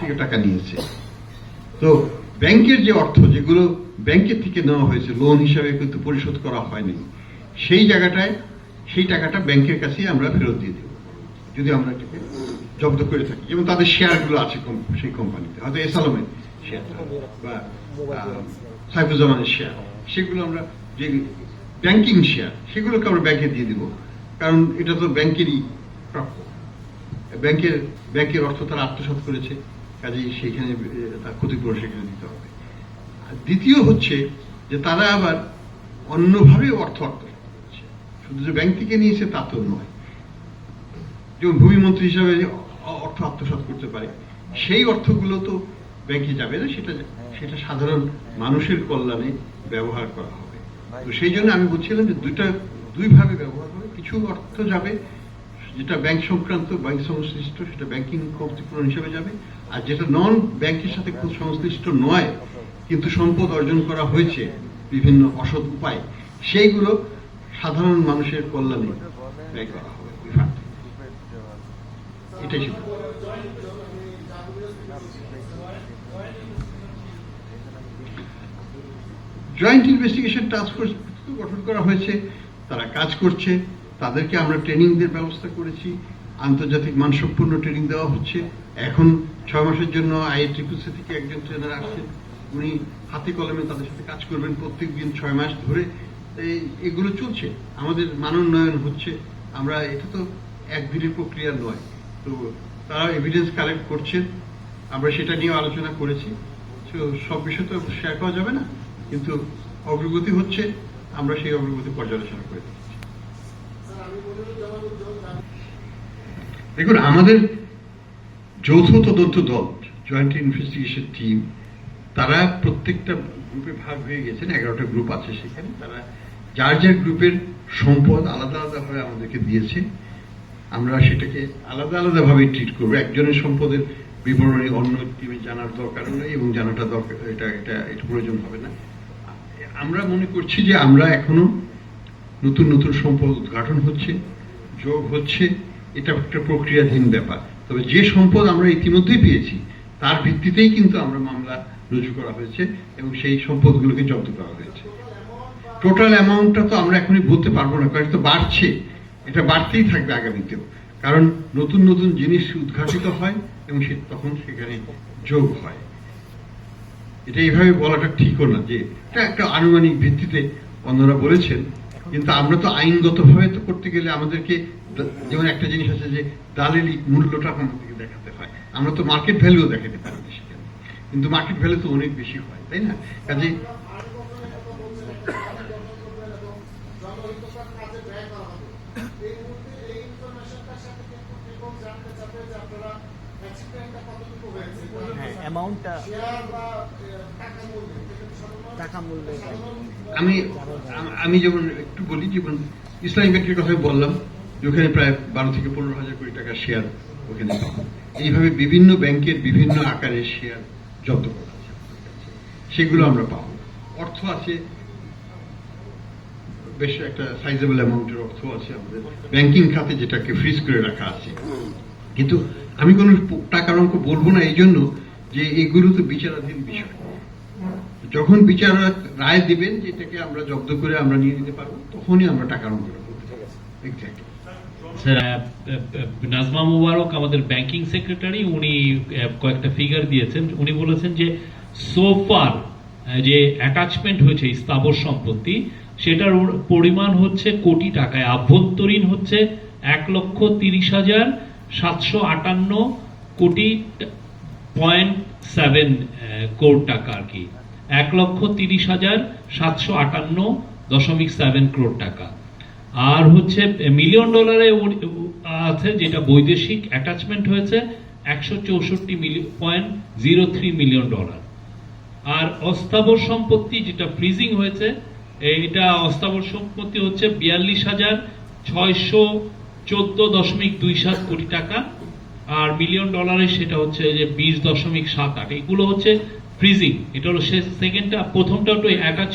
থেকে টাকা নিয়েছে। তো ব্যাংকের যে অর্থ, যেগুলো ব্যাংকের থেকে নেওয়া হয়েছে লোন হিসাবে কিন্তু পরিশোধ করা হয়নি, সেই জায়গাটায় সেই টাকাটা ব্যাংকের কাছেই আমরা ফেরত দিয়ে দেব, যদি আমরা এটাকে জব্দ করে থাকি। যেমন তাদের শেয়ারগুলো আছে সেই কোম্পানিতে, হয়তো এসালমের শেয়ারটা বা সাইফুজ্জামানের শেয়ার, সেগুলো আমরা যে ব্যাংকিং শেয়ার, সেগুলোকে আমরা ব্যাংকে দিয়ে দিব, কারণ এটা তো ব্যাংকেরই প্রাপ্য। ব্যাংকের ব্যাংকের অর্থ তারা আত্মসাৎ করেছে, কাজেই সেইখানে তার ক্ষতিপূরণ সেখানে দিতে হবে। আর দ্বিতীয় হচ্ছে যে তারা আবার অন্যভাবে অর্থ আত্মসাৎ করেছে। শুধু যে ব্যাংক থেকে নিয়েছে তা তো নয়। যেমন ভূমিমন্ত্রী হিসাবে অর্থ আত্মসাৎ করতে পারে, সেই অর্থগুলো তো ব্যাংকে যাবে না, সেটা সেটা সাধারণ মানুষের কল্যাণে ব্যবহার করা হবে। তো সেই জন্য আমি বলছিলাম যে দুইটা, দুইভাবে ব্যবহার হবে। কিছু অর্থ যাবে যেটা ব্যাংক সংক্রান্ত ব্যাংক সংশ্লিষ্ট, সেটা ব্যাংকিং ক্ষতিপূরণ হিসেবে যাবে। আর যেটা নন ব্যাংকের সাথে সংশ্লিষ্ট নয়, কিন্তু সম্পদ অর্জন করা হয়েছে বিভিন্ন অসৎ উপায়, সেইগুলো সাধারণ মানুষের কল্যাণে। এটাই ছিল। জয়েন্ট ইনভেস্টিগেশন টাস্ক ফোর্স গঠন করা হয়েছে, তারা কাজ করছে। তাদেরকে আমরা ট্রেনিং এর ব্যবস্থা করেছি। আন্তর্জাতিক মানসম্পন্ন ট্রেনিং দেওয়া হচ্ছে। এখন ছয় মাসের জন্য আইএটিপিসি থেকে একজন ট্রেনার আসছেন উনি হাতে কলমে তাদের সাথে কাজ করবেন প্রত্যেক দিন ছয় মাস ধরে। এগুলো চলছে। আমাদের মানোন্নয়ন হচ্ছে। আমরা, এটা তো একদিনের প্রক্রিয়া নয়। তো তারা এভিডেন্স কালেক্ট করছেন। আমরা সেটা নিয়ে আলোচনা করেছি। তো সব বিষয় তো শেয়ার করা যাবে না। কিন্তু অগ্রগতি হচ্ছে। আমরা সেই অগ্রগতি পর্যালোচনা করে দিচ্ছি। দেখুন, আমাদের যৌথ তদন্ত দল জয়েন্ট ইনভেস্টিগেশন টিম তারা প্রত্যেকটা গ্রুপে ভাগ হয়ে গেছেন, এগারোটা গ্রুপ আছে সেখানে, তারা যার যার গ্রুপের সম্পদ আলাদা আলাদাভাবে আমাদেরকে দিয়েছে, আমরা সেটাকে আলাদা আলাদাভাবে ট্রিট করব। একজনের সম্পদের বিবরণী অন্য টিমে জানার দরকার নেই এবং জানাটা দরকার, এটা এটা এটা প্রয়োজন হবে না। আমরা মনে করছি যে আমরা এখনও নতুন নতুন সম্পদ উদ্ঘাটন হচ্ছে, যোগ হচ্ছে, এটা একটা প্রক্রিয়াধীন ব্যাপার। তবে যে সম্পদ আমরা ইতিমধ্যেই পেয়েছি, তার ভিত্তিতেই কিন্তু আমরা মামলা রুজু করা হয়েছে এবং সেই সম্পদগুলোকে জব্দ করা হয়েছে। টোটাল অ্যামাউন্টটা তো আমরা এখনই বলতে পারব না, কারণ তো বাড়ছে। এটা বাড়তেই থাকবে আগামীতেও। কারণ নতুন নতুন জিনিস উদ্ঘাটিত হয় এবং সে তখন সেখানে যোগ হয়। এটা এইভাবে বলাটা ঠিকও না যে এটা একটা আনুমানিক ভিত্তিতে অন্যরা বলেছেন। কিন্তু আমরা তো আইনগতভাবে তো করতে গেলে আমাদেরকে যেমন একটা জিনিস আছে যে দালালি মূল্যটা আমাদেরকে দেখাতে হয়। আমরা তো মার্কেট ভ্যালুও দেখাতে পারি কিন্তু মার্কেট ভ্যালু তো অনেক বেশি হয়, তাই না? কাজে টাকা মূল্য আমি আমি যেমন একটু বলি, যেমন ইসলামী ব্যাংকের কথা বললাম, যে ওখানে প্রায় বারো থেকে পনেরো হাজার কোটি টাকার শেয়ার ওখানে এইভাবে বিভিন্ন ব্যাংকের বিভিন্ন আকারের শেয়ার জব্দ করা সেগুলো আমরা পাবো। অর্থ আছে, বেশ একটা সাইজেবল অ্যামাউন্টের অর্থ আছে আমাদের। ব্যাংকিং খাতে যেটাকে ফ্রিজ করে রাখা আছে। কিন্তু আমি কোনো টাকার অঙ্ক বলব না এই জন্য যে এগুলো তো বিচারাধীন বিষয়। যখন বিচারক রায় দিবেন যে এটাকে আমরা জব্দ করে আমরা নিয়ে নিতে পারব, তখনই আমরা টাকার অঙ্কটা নাজমা মুবারক, আমাদের ব্যাংকিং সেক্রেটারি উনি কয়েকটা ফিগার দিয়েছেন। উনি বলেছেন যে সোফার যে অ্যাটাচমেন্ট হয়েছে স্থাবর সম্পত্তি, সেটার পরিমাণ হচ্ছে কোটি টাকায়। আভ্যন্তরীণ হচ্ছে এক লক্ষ তিরিশ হাজার সাতশো আটান্ন কোটি পয়েন্ট সেভেন কোটি টাকা আর কি। এক লক্ষ তিরিশ হাজার সাতশো আটান্ন দশমিক সেভেন ক্রোড টাকা। আর হচ্ছে মিলিয়ন ডলারে আছে যেটা বৈদেশিক অ্যাটাচমেন্ট হয়েছে, একশো চৌষট্টি million point zero three million dollar আর অস্থাবর সম্পত্তি যেটা ফ্রিজিং হয়েছে এটা অস্থাবর সম্পত্তি হচ্ছে বিয়াল্লিশ হাজার ছয়শো চোদ্দ দশমিক দুই সাত কোটি টাকা, আর মিলিয়ন ডলারের সেটা হচ্ছে যে বিশ দশমিক সাত আট। এগুলো হচ্ছে ফ্রিজিং। এটা হলো সেকেন্ডটা প্রথমটা একটু অ্যাটাচ